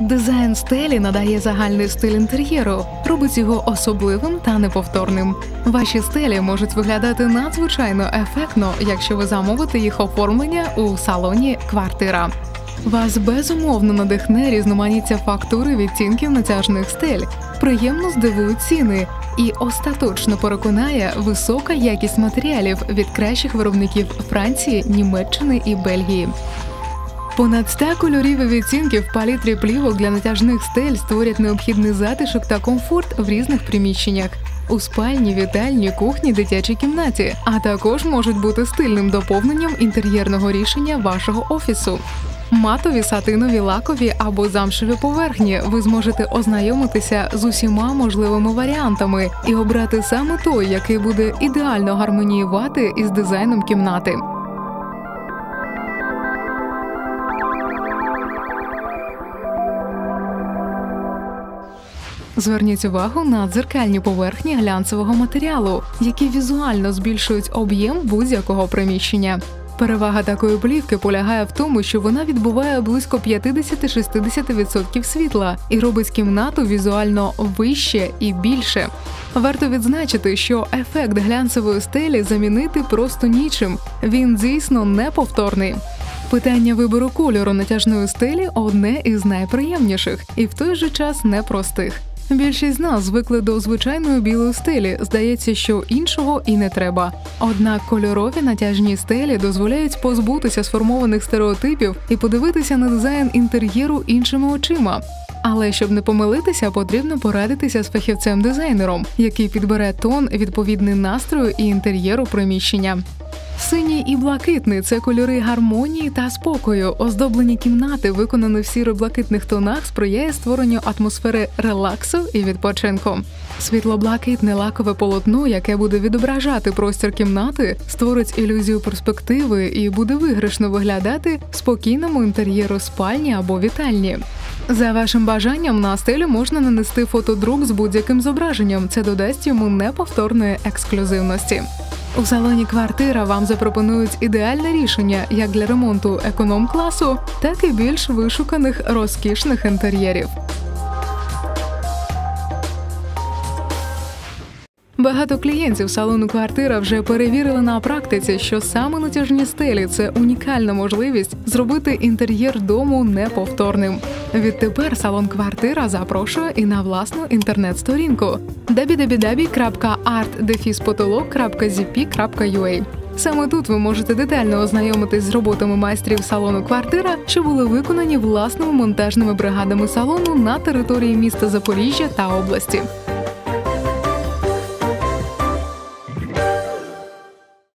Дизайн стелі надає загальний стиль інтер'єру, робить його особливим та неповторним. Ваші стелі можуть виглядати надзвичайно ефектно, якщо ви замовите їх оформлення у салоні квартира. Вас безумовно надихне різноманіття фактури відтінків натяжних стель, приємно здивують ціни і остаточно переконає висока якість матеріалів від кращих виробників Франції, Німеччини і Бельгії. Понад 100 кольорів і відцінків палітрі плівок для натяжних стель створять необхідний затишок та комфорт в різних приміщеннях. У спальні, вітальні, кухні, дитячій кімнаті, а також можуть бути стильним доповненням інтер'єрного рішення вашого офісу. Матові, сатинові, лакові або замшеві поверхні ви зможете ознайомитися з усіма можливими варіантами і обрати саме той, який буде ідеально гармоніювати із дизайном кімнати. Зверніть увагу на дзеркальні поверхні глянцевого матеріалу, які візуально збільшують об'єм будь-якого приміщення. Перевага такої плівки полягає в тому, що вона відбуває близько 50-60% світла і робить кімнату візуально вище і більше. Варто відзначити, що ефект глянцевої стелі замінити просто нічим. Він дійсно неповторний. Питання вибору кольору натяжної стелі одне із найприємніших і в той же час непростих. Більшість з нас звикли до звичайної білої стелі. Здається, що іншого і не треба. Однак кольорові натяжні стелі дозволяють позбутися сформованих стереотипів і подивитися на дизайн інтер'єру іншими очима. Але щоб не помилитися, потрібно порадитися з фахівцем-дизайнером, який підбере тон відповідний настрою і інтер'єру приміщення. Синій і блакитний це кольори гармонії та спокою. Оздоблені кімнати, виконані в сіро-блакитних тонах, сприяє створенню атмосфери релаксу і відпочинку. Світло-блакитне лакове полотно, яке буде відображати простір кімнати, створить ілюзію перспективи і буде виграшно виглядати в спокійному інтер'єру спальні або вітальні. За вашим бажанням на стелю можна нанести фотодрук з будь-яким зображенням. Це додасть йому неповторної ексклюзивності. У салоні квартира вам запропонують ідеальне рішення як для ремонту економ-класу, так і більш вишуканих розкішних інтер'єрів. Багато клієнтів салону квартира вже перевірили на практиці, що саме натяжні стелі це унікальна можливість зробити інтер'єр дому неповторним. Відтепер салон квартира запрошує і на власну інтернет-сторінку www.art-potolog.zp.ua Саме тут ви можете детально ознайомитись з роботами майстрів салону квартира, що були виконані власними монтажними бригадами салону на території міста Запоріжжя та області.